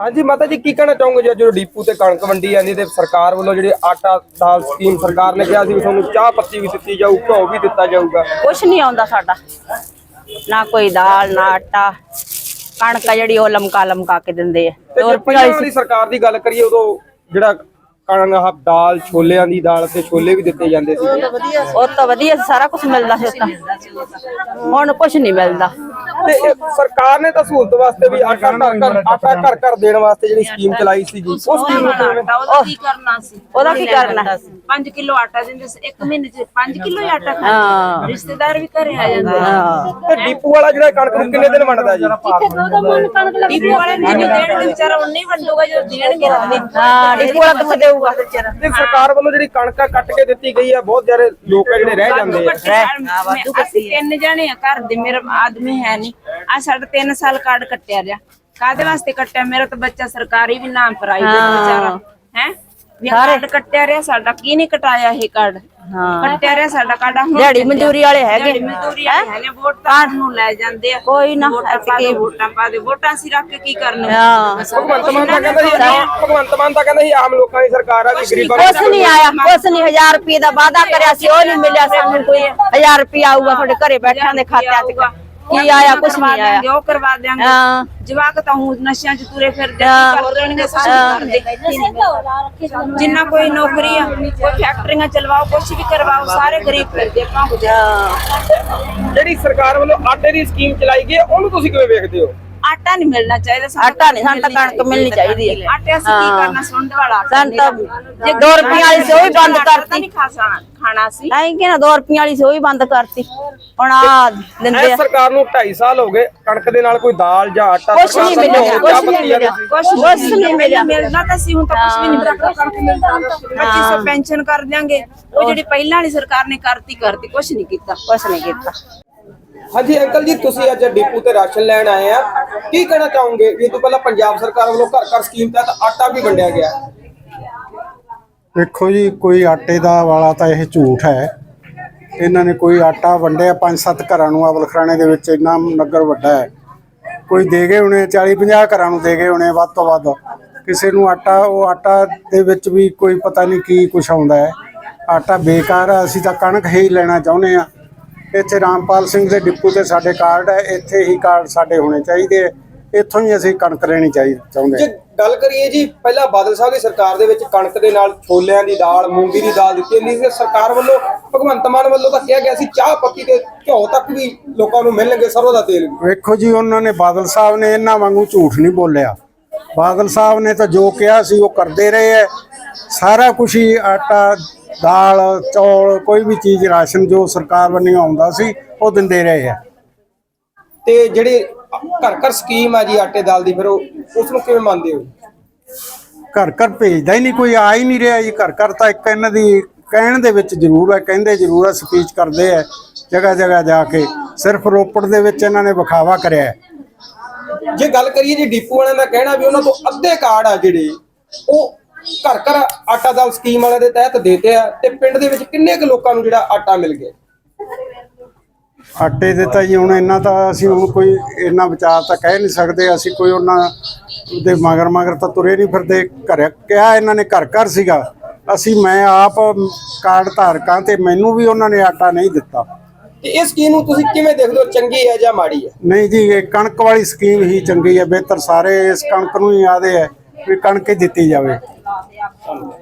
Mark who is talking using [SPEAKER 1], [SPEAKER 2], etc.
[SPEAKER 1] ਹਾਂਜੀ ਮਾਤਾ ਜੀ ਕੀ ਕਹਿਣਾ ਚਾਹੋਗੇ ਜੀ ਜਦੋਂ ਡੀਪੂ ਤੇ ਕਣਕ ਵੰਡੀ ਜਾਂਦੀ ਤੇ ਸਰਕਾਰ ਵੱਲੋਂ ਜਿਹੜੀ ਆਟਾ ਦਾਲ ਸਕੀਮ ਸਰਕਾਰ ਨੇ ਕਿਹਾ ਸੀ ਵੀ ਤੁਹਾਨੂੰ ਚਾਹ ਪੱਤੀ ਵੀ ਦਿੱਤੀ ਜਾਊ ਘਿਓ ਵੀ ਦਿੱਤਾ ਜਾਊਗਾ?
[SPEAKER 2] ਕੁਛ ਨਹੀਂ ਆਉਂਦਾ ਸਾਡਾ। ਨਾ ਕੋਈ ਦਾਲ ਨਾ ਆਟਾ। ਕਣਕ ਜਿਹੜੀ ਉਹ ਲਮਕਾ ਲਮਕਾ ਕੇ ਦਿੰਦੇ ਆ।
[SPEAKER 1] ਤੇ
[SPEAKER 2] ਦੋ ਵਾਲੀ
[SPEAKER 1] ਵਾਲੀ ਸਰਕਾਰ ਦੀ ਗੱਲ ਕਰੀਏ ਉਦੋਂ ਜਿਹੜਾ ਕਣਕ ਆਹ ਦਾਲ ਛੋਲਿਆਂ ਦੀ ਦਾਲ ਤੇ ਛੋਲੇ ਵੀ ਦਿੱਤੇ ਜਾਂਦੇ ਸੀ
[SPEAKER 2] ਉਹ ਤਾਂ ਵਧੀਆ ਸਾਰਾ ਕੁਝ ਮਿਲਦਾ ਸੀ ਹੁਣ ਕੁਝ ਨਹੀਂ ਮਿਲਦਾ।
[SPEAKER 1] ਤੇ ਇਹ ਸਰਕਾਰ ਨੇ ਤਾਂ ਸਹੂਲਤ ਵਾਸਤੇ ਵੀ ਆਟਾ ਘਰ ਘਰ ਆਟਾ ਘਰ ਘਰ ਦੇਣ ਵਾਸਤੇ ਜਿਹੜੀ ਸਕੀਮ ਚਲਾਈ ਸੀਗੀ ਉਸ ਸਕੀਮ ਨੂੰ ਕਿਵੇਂ?
[SPEAKER 3] ਉਹਦਾ ਕੀ ਕਰਨਾ ਸੀ?
[SPEAKER 2] ਉਹਦਾ ਕੀ ਕਰਨਾ?
[SPEAKER 3] 5 ਕਿਲੋ ਆਟਾ ਦਿੰਦੇ ਸੀ ਇੱਕ ਮਹੀਨੇ ਚ 5 ਕਿਲੋ ਆਟਾ
[SPEAKER 2] ਹਾਂ।
[SPEAKER 3] ਖਾਂਦੇ ਰਿਸ਼ਤੇਦਾਰ ਵੀ ਘਰੇ ਆ ਜਾਂਦੇ
[SPEAKER 1] ਤੇ ਡੀਪੂ ਵਾਲਾ ਜਿਹੜਾ ਕਣਕ ਨੂੰ ਕਿੰਨੇ ਦਿਨ ਵੰਡਦਾ ਜੀ?
[SPEAKER 3] ਡੀਪੂ ਵਾਲੇ ਨੇ ਜੋ ਦੇਣਗੇ ਵਿਚਾਰਾ ਉਹਨੇ ਹੀ ਵੰਡੂਗਾ ਜਦੋਂ ਦੇਣਗੇ ਤਾਂ
[SPEAKER 2] ਹਾਂ ਡਿਪੂ ਵਾਲਾ ਕਿੱਥੇ ਦੇਊਗਾ?
[SPEAKER 1] ਤੇ ਸਰਕਾਰ ਵੱਲੋਂ ਜਿਹੜੀ ਕਣਕ ਕੱਟ ਕੇ ਦਿੱਤੀ ਗਈ ਆ ਬਹੁਤ ਸਾਰੇ ਲੋਕ ਆ ਜਿਹੜੇ ਰਹਿ ਜਾਂਦੇ ਆ।
[SPEAKER 3] ਅਸੀਂ ਤਿੰਨ ਜਣੇ ਆ ਘਰ ਦੇ ਮੇਰਾ ਆਦਮੀ ਹੈ ਨਹੀਂ। ਆ ਸਾਡਾ 3 ਸਾਲ ਕਾਰਡ ਕੱਟਿਆ ਰਿਹਾ। ਕਾਦੇ ਵਾਸਤੇ ਕੱਟਿਆ? ਮੇਰਾ ਤਾਂ ਬੱਚਾ ਸਰਕਾਰੀ ਵੀ ਨਾਮ ਪ੍ਰਾਈਵੇਟ ਵਿਚਾਰਾ। ਹੈ? ਵੀ ਆਹ ਕਾਰਡ ਕੱਟਿਆ ਰਿਹਾ ਸਾਡਾ ਕੀ ਨਹੀਂ ਕਟਾਇਆ ਇਹ ਕਾਰਡ?
[SPEAKER 2] ਹਾਂ।
[SPEAKER 3] ਕੱਟਿਆ ਰਿਹਾ ਸਾਡਾ ਕਾਰਡ ਹੁਣ
[SPEAKER 2] ਦਿਹਾੜੀ ਮਜ਼ਦੂਰੀ ਵਾਲੇ ਹੈਗੇ।
[SPEAKER 3] ਦਿਹਾੜੀ ਮਜ਼ਦੂਰੀ ਵਾਲੇ ਹੈਗੇ ਵੋਟ ਤਾਂ ਨੂੰ ਲੈ ਜਾਂਦੇ ਆ।
[SPEAKER 2] ਕੋਈ ਨਾ
[SPEAKER 3] ਵੋਟਾਂ ਪਾ ਦੇ ਵੋਟਾਂ ਪਾ ਦੇ ਵੋਟਾਂ ਅਸੀਂ ਰੱਖ ਕੇ ਕੀ ਕਰਨਾ?
[SPEAKER 2] ਹਾਂ।
[SPEAKER 1] ਭਗਵੰਤ ਮਾਨ ਤਾਂ ਕਹਿੰਦਾ ਸੀ ਭਗਵੰਤ ਮਾਨ ਤਾਂ ਕਹਿੰਦਾ ਸੀ ਆਮ ਲੋਕਾਂ ਦੀ ਸਰਕਾਰ ਆ ਵੀ ਗਰੀਬਾਂ
[SPEAKER 2] ਕੁਛ ਨਹੀਂ ਆਇਆ ਕੁਛ ਨਹੀਂ 1000 ਰੁਪਏ ਦਾ ਵਾਅਦਾ ਕਰਿਆ ਸੀ ਉਹ ਨਹੀਂ ਮਿਲਿਆ ਸਾਨੂੰ ਕੋਈ। 1000 ਰੁਪਏ ਆਊਗਾ ਤੁਹਾਡੇ ਘਰੇ ਬੈਠਿਆਂ ਦੇ ਖਾਤਿਆਂ 'ਚ। ਕੀ ਆਇਆ ਕੁਛ
[SPEAKER 3] ਕਰਵਾ
[SPEAKER 2] ਨਹੀਂ ਆਇਆ।
[SPEAKER 3] ਉਹ ਕਰਵਾ ਦਿਆਂਗੇ।
[SPEAKER 2] ਹਾਂ।
[SPEAKER 3] ਜਵਾਕ ਤਾਂ ਹੁਣ ਨਸ਼ਿਆਂ 'ਚ ਤੁਰੇ ਫਿਰਦੇ
[SPEAKER 2] ਹਾਂ।
[SPEAKER 3] ਕਰ ਦੇਣਗੇ ਜਿੰਨਾ ਕੋਈ ਨੌਕਰੀ ਆ ਕੋਈ ਫੈਕਟਰੀਆਂ ਚਲਵਾਓ ਕੁਛ ਵੀ ਕਰਵਾਓ ਸਾਰੇ ਗਰੀਬ ਫਿਰਦੇ ਭਾਂਗ
[SPEAKER 1] ਜਿਹੜੀ ਸਰਕਾਰ ਵੱਲੋਂ ਆਟੇ ਦੀ ਸਕੀਮ ਚਲਾਈ ਗਈ ਹੈ, ਉਹਨੂੰ ਤੁਸੀਂ ਕਿਵੇਂ ਵੇਖਦੇ ਹੋ?
[SPEAKER 3] ਆਟਾ ਨਹੀਂ ਮਿਲਣਾ ਚਾਹੀਦਾ ਸਾਨੂੰ
[SPEAKER 2] ਆਟਾ ਨਹੀਂ ਸਾਨੂੰ ਤਾਂ ਕਣਕ ਮਿਲਣੀ ਚਾਹੀਦੀ ਹੈ
[SPEAKER 3] ਆਟੇ ਅਸੀਂ ਕੀ
[SPEAKER 2] ਹਾਂ।
[SPEAKER 3] ਕਰਨਾ ਸੁੰਡ ਵਾਲਾ ਆਟਾ
[SPEAKER 2] ਸਾਨੂੰ ਤਾਂ
[SPEAKER 3] ਜੇ
[SPEAKER 2] ਦੋ ਰੁਪਈਆਂ ਵਾਲੀ ਸੀ ਉਹ ਵੀ ਬੰਦ
[SPEAKER 3] ਆਟਾ ਤਾਂ
[SPEAKER 2] ਕਰਤੀ
[SPEAKER 3] ਨਹੀਂ ਖਾ ਸਕਣਾ ਖਾਣਾ ਸੀ
[SPEAKER 2] ਐਂ ਕਿ ਨਾ 2 ਰੁਪਏ ਵਾਲੀ ਸੀ ਉਹ ਵੀ ਬੰਦ ਕਰਤੀ ਹੁਣ ਆ ਦਿੰਦੇ
[SPEAKER 1] ਇਹ
[SPEAKER 2] ਆ
[SPEAKER 1] ਸਰਕਾਰ ਨੂੰ 2.5 ਸਾਲ ਹੋ ਗਏ ਕਣਕ ਦੇ ਨਾਲ ਕੋਈ ਦਾਲ ਜਾਂ ਆਟਾ
[SPEAKER 2] ਕੁਛ ਨਹੀਂ ਮਿਲਿਆ ਕੁਛ
[SPEAKER 1] ਚਾਹ
[SPEAKER 2] ਨਹੀਂ
[SPEAKER 1] ਪੱਤੀ ਵਾਲੀ
[SPEAKER 2] ਮਿਲਿਆ
[SPEAKER 1] ਸੀ।
[SPEAKER 2] ਕੁਛ ਨਹੀਂ ਮਿਲਿਆ।
[SPEAKER 3] ਮਿਲਣਾ ਤਾਂ ਸੀ ਹੁਣ ਤਾਂ ਕੁਝ ਵੀ ਨਹੀਂ ਮਿਲਦਾ। 2500 ਪੈਨਸ਼ਨ ਕਰ ਦਿਆਂਗੇ। ਉਹ ਜਿਹੜੀ ਪਹਿਲਾਂ ਵਾਲੀ ਸਰਕਾਰ ਨੇ ਕਰਤੀ ਕਰਤੀ ਕੁਝ ਨਹੀਂ ਕੀਤਾ।
[SPEAKER 2] ਕੁਛ ਨਹੀਂ ਕੀਤਾ।
[SPEAKER 1] ਹਾਂਜੀ, ਅੰਕਲ ਜੀ, ਤੁਸੀਂ ਅੱਜ ਡਿਪੂ ਤੇ ਰਾਸ਼ਨ ਲੈਣ ਆਏ ਆ। ਕੀ ਕਹਿਣਾ ਚਾਹੋਗੇ? ਇਹ ਤੋਂ ਪਹਿਲਾਂ ਪੰਜਾਬ ਸਰਕਾਰ ਵੱਲੋਂ ਘਰ ਘਰ ਸਕੀਮ ਤਹਿਤ ਆਟਾ ਵੀ ਵੰਡਿਆ ਗਿਆ
[SPEAKER 4] ਦੇਖੋ ਜੀ, ਕੋਈ ਆਟੇ ਦਾ ਵਾਲਾ ਤਾਂ ਇਹ ਝੂਠ ਹੈ। ਇਹਨਾਂ ਨੇ ਕੋਈ ਆਟਾ ਵੰਡਿਆ ਪੰਜ ਸੱਤ ਘਰਾਂ ਨੂੰ ਅਵਲਖਰਾਣੇ ਦੇ ਵਿੱਚ ਇੰਨਾ ਨਗਰ ਵੱਡਾ ਹੈ। ਕੋਈ ਦੇ ਗਏ ਹੋਣੇ 40 50 ਘਰਾਂ ਨੂੰ ਦੇ ਗਏ ਹੋਣੇ, ਵੱਧ ਤੋਂ ਵੱਧ। ਕਿਸੇ ਨੂੰ ਆਟਾ, ਉਹ ਆਟਾ ਦੇ ਵਿੱਚ ਵੀ ਕੋਈ ਪਤਾ ਨਹੀਂ ਕੀ ਕੁਛ ਆਉਂਦਾ ਹੈ। ਆਟਾ ਬੇਕਾਰ ਆ ਅਸੀਂ ਤਾਂ ਕਣਕ ਹੀ ਲੈਣਾ ਚਾਹੁੰਦੇ ਆ ਇੱਥੇ ਰਾਮਪਾਲ ਸਿੰਘ ਦੇ ਡਿਪੂ ਤੇ ਸਾਡੇ ਕਾਰਡ ਹੈ ਇੱਥੇ ਹੀ ਕਾਰਡ ਸਾਡੇ ਹੋਣੇ ਚਾਹੀਦੇ ਹੈ। ਇੱਥੋਂ ਹੀ ਅਸੀਂ ਕਣਕ ਲੈਣੀ ਚਾਹੀ ਚਾਹੁੰਦੇ
[SPEAKER 1] ਜੇ
[SPEAKER 4] ਹਾਂ
[SPEAKER 1] ਗੱਲ ਕਰੀਏ ਜੀ ਪਹਿਲਾਂ ਬਾਦਲ ਸਾਹਿਬ ਦੀ ਸਰਕਾਰ ਦੇ ਵਿੱਚ ਕਣਕ ਦੇ ਨਾਲ ਛੋਲਿਆਂ ਦੀ ਦਾਲ ਮੂੰਗੀ ਦੀ ਦਾਲ ਦਿੱਤੀ ਜਾਂਦੀ ਸੀ ਸਰਕਾਰ ਵੱਲੋਂ ਭਗਵੰਤ ਮਾਨ ਵੱਲੋਂ ਤਾਂ ਕਿਹਾ ਗਿਆ ਸੀ ਚਾਹ ਪੱਤੀ ਤੇ ਘਿਓ ਤੱਕ ਵੀ ਲੋਕਾਂ ਨੂੰ ਮਿਲਣਗੇ ਸਰੋਂ ਦਾ ਤੇਲ ਵੀ।
[SPEAKER 4] ਵੇਖੋ ਜੀ ਉਹਨਾਂ ਨੇ ਬਾਦਲ ਸਾਹਿਬ ਨੇ ਇਹਨਾਂ ਵਾਂਗੂ ਝੂਠ ਨਹੀਂ ਬੋਲਿਆ। ਬਾਦਲ ਸਾਹਿਬ ਨੇ ਤਾਂ ਜੋ ਕਿਹਾ ਸੀ ਉਹ ਕਰਦੇ ਰਹੇ ਹੈ। ਸਾਰਾ ਕੁਝ ਹੀ ਆਟਾ ਦਾਲ ਚੌਲ ਕੋਈ ਵੀ ਚੀਜ਼ ਰਾਸ਼ਨ ਜੋ ਸਰਕਾਰ ਵੱਲੋਂ ਆਉਂਦਾ ਸੀ ਉਹ ਦਿੰਦੇ ਰਹੇ ਹੈ
[SPEAKER 1] ਤੇ ਜਿਹੜੇ ਘਰ ਘਰ ਸਕੀਮ ਆ ਜੀ ਆਟੇ ਦਾਲ ਦੀ ਫਿਰ ਉਹ ਉਸ ਨੂੰ ਕਿਵੇਂ ਮੰਨਦੇ ਹੋ?
[SPEAKER 4] ਘਰ ਘਰ ਭੇਜਦਾ ਹੀ ਨਹੀਂ ਕੋਈ ਆ ਹੀ ਨਹੀਂ ਰਿਹਾ ਜੀ। ਘਰ ਘਰ ਤਾਂ ਇੱਕ ਇਹਨਾਂ ਦੀ ਕਹਿਣ ਦੇ ਵਿੱਚ ਜ਼ਰੂਰ ਹੈ ਕਹਿੰਦੇ ਜ਼ਰੂਰ ਹੈ ਸਪੀਚ ਕਰਦੇ ਹੈ ਜਗ੍ਹਾ ਜਗ੍ਹਾ ਜਾ ਕੇ। ਸਿਰਫ ਰੋਪੜ ਦੇ ਵਿੱਚ ਇਹਨਾਂ ਨੇ ਵਿਖਾਵਾ ਕਰਿਆ
[SPEAKER 1] ਜੇ ਗੱਲ ਕਰੀਏ ਜੀ ਡੀਪੂ ਵਾਲਿਆਂ ਦਾ ਕਹਿਣਾ ਵੀ ਉਹਨਾਂ ਤੋਂ ਅੱਧੇ ਕਾਰਡ ਆ ਜਿਹੜੇ ਉਹ ਘਰ ਘਰ ਆਟਾ ਦਾਲ ਸਕੀਮ ਵਾਲਿਆਂ ਦੇ ਤਹਿਤ ਦੇਤੇ ਆ ਤੇ ਪਿੰਡ ਦੇ ਵਿੱਚ ਕਿੰਨੇ ਕੁ ਲੋਕਾਂ ਨੂੰ ਜਿਹੜਾ ਆਟਾ ਮਿਲ ਗਿਆ?
[SPEAKER 4] ਆਟੇ ਦੇ ਤਾਂ ਜੀ ਹੁਣ ਇੰਨਾ ਤਾਂ ਅਸੀਂ ਹੁਣ ਕੋਈ ਇੰਨਾ ਵਿਚਾਰ ਤਾਂ ਕਹਿ ਨਹੀਂ ਸਕਦੇ ਅਸੀਂ ਕੋਈ ਉਹਨਾਂ ਦੇ ਮਗਰ ਮਗਰ ਤਾਂ ਤੁਰੇ ਨਹੀਂ ਫਿਰਦੇ। ਘਰ ਕਿਹਾ ਇਹਨਾਂ ਨੇ ਘਰ ਘਰ ਸੀਗਾ ਅਸੀਂ ਮੈਂ ਆਪ ਕਾਰਡ ਧਾਰਕਾਂ ਤੇ ਮੈਨੂੰ ਵੀ ਉਹਨਾਂ ਨੇ ਆਟਾ ਨਹੀਂ ਦਿੱਤਾ।
[SPEAKER 1] ਤੇ ਇਹ ਸਕੀਮ ਨੂੰ ਤੁਸੀਂ ਕਿਵੇਂ ਦੇਖਦੇ ਹੋ ਚੰਗੀ ਹੈ ਜਾਂ ਮਾੜੀ ਹੈ?
[SPEAKER 4] ਨਹੀਂ ਜੀ ਇਹ ਕਣਕ ਵਾਲੀ ਸਕੀਮ ਹੀ ਚੰਗੀ ਹੈ ਬਿਹਤਰ ਸਾਰੇ ਇਸ ਕਣਕ ਨੂੰ ਹੀ ਆਦੇ ਹੈ ਵੀ ਕਣਕ ਦਿੱਤੀ ਜਾਵੇ। Ja, komm. Und